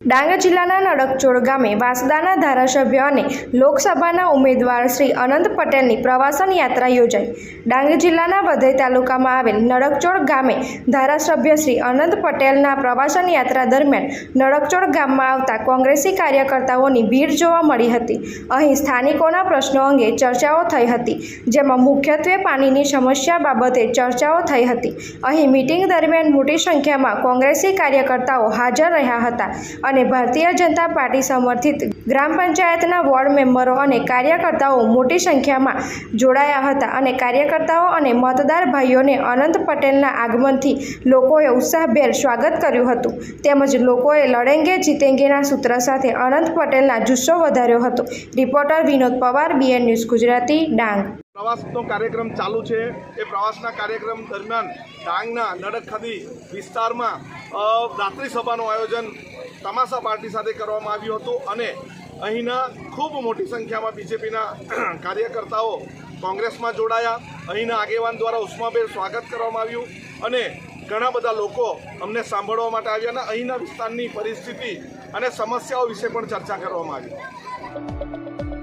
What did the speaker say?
ડાંગ જિલ્લાના નડકચોડ ગામે વાસદાના ધારાસભ્ય અને લોકસભાના ઉમેદવાર શ્રી અનંત પટેલની પ્રવાસન યાત્રા યોજાઈ. ડાંગ જિલ્લાના વધઈ તાલુકામાં આવેલ નડકચોડ ગામે ધારાસભ્ય શ્રી અનંત પટેલના પ્રવાસન યાત્રા દરમિયાન નડકચોડ ગામમાં આવતા કોંગ્રેસી કાર્યકર્તાઓની ભીડ જોવા મળી હતી. અહીં સ્થાનિકોના પ્રશ્નો અંગે ચર્ચાઓ થઈ હતી, જેમાં મુખ્યત્વે પાણીની સમસ્યા બાબતે ચર્ચાઓ થઈ હતી. અહીં મિટિંગ દરમિયાન મોટી સંખ્યામાં કોંગ્રેસી કાર્યકર્તાઓ હાજર રહ્યા હતા. અને ભારતીય જનતા પાર્ટી સમર્થિત ગ્રામ પંચાયતના વોર્ડ મેમ્બરો અને કાર્યકર્તાઓ મોટી સંખ્યામાં જોડાયા હતા અને કાર્યકર્તાઓ અને મતદાર ભાઈઓને અનંત પટેલના આગમનથી લોકોએ ઉત્સાહભેર સ્વાગત કર્યું હતું. તેમજ લોકોએ લડેંગે જીતેંગેના સૂત્ર સાથે અનંત પટેલના જુસ્સો વધાર્યો હતો. Reporter Vinod Pawar, BN news Gujarati, Dang. પ્રવાસનો કાર્યક્રમ ચાલુ છે. એ પ્રવાસના કાર્યક્રમ દરમિયાન ડાંગના નડકખદી વિસ્તારમાં રાત્રિ સભાનું આયોજન તમાસા પાર્ટી સાથે કરવામાં આવ્યું હતું અને અહીંના ખૂબ મોટી સંખ્યામાં બીજેપીના કાર્યકર્તાઓ કોંગ્રેસમાં જોડાયા. અહીંના આગેવાન દ્વારા ઉષ્માભેર સ્વાગત કરવામાં આવ્યું અને ઘણા બધા લોકો અમને સાંભળવા માટે આવ્યા અને અહીંના વિસ્તારની પરિસ્થિતિ અને સમસ્યાઓ વિશે પણ ચર્ચા કરવામાં આવી.